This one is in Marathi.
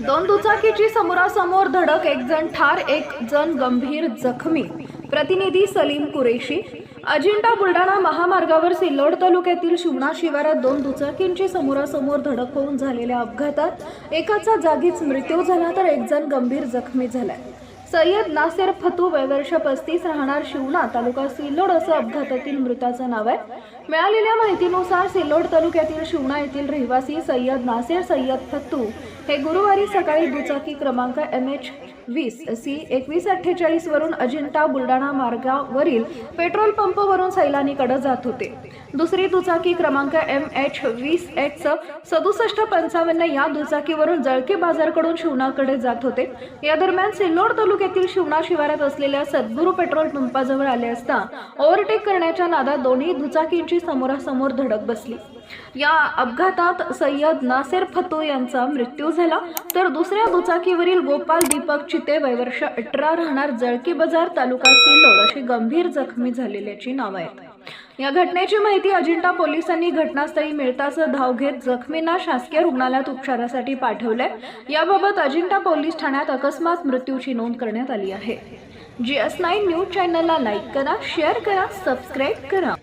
दोन दुचाकीची समोरासमोर धडक एक जण ठार एक जण गंभीर जखमी. प्रतिनिधी सलीम कुरेशी. अजिंठा बुलढाणा महामार्गावर सिल्लोड तालुक्यातील शिवणा शिवारात दोन दुचाकींची समोरासमोर धडक होऊन झालेल्या अपघातात एकाचा जागीच मृत्यू झाला तर एक जण गंभीर जखमी झालाय. सय्यद नासेर फतू वयवर्ष पस्तीस राहणार शिवना तालुका सिल्लोड असं अपघातातील मृताचं नाव आहे. मिळालेल्या माहितीनुसार सिल्लोड तालुक्यातील शिवणा येथील रहिवासी सय्यद नासेर सय्यद फतू हे गुरुवारी सकाळी दुचाकी क्रमांक एम एच वीस सी एकवीस अठ्ठेचाळीस वरून अजिंठा बुलढाणा मार्गावरील पेट्रोल पंपवरून सैलानीकडे जात होते. दुसरी दुचाकी क्रमांक एम एच वीस एच सदुसष्ट पंचावन्न या दुचाकीवरून जळके बाजारकडून शिवणाकडे जात होते. या दरम्यान सिल्लोड तालुक्यातील शिवणा शिवारात असलेल्या सद्गुरू पेट्रोल पंपाजवळ आले असता ओव्हरटेक करण्याच्या नादात दोन्ही दुचाकींची समोरासमोर धडक बसली. या अपघातात सय्यद नासेर फतो यांचा मृत्यू झाला तर दुसऱ्या दुचाकीवरील गोपाल दीपक चिते वयवर्ष अठरा राहणार जळकी बाजार तालुका सिल्लोड अशी गंभीर जखमी झालेल्याची नावं आहेत. या घटनेची माहिती अजिंठा पोलिसांनी घटनास्थळी मिळताच धाव घेत जखमींना शासकीय रुग्णालयात उपचारासाठी पाठवलंय. याबाबत अजिंठा पोलीस ठाण्यात अकस्मात मृत्यूची नोंद करण्यात आली आहे. जी एस नाईन न्यूज चॅनलला लाईक करा शेअर करा सबस्क्राईब करा.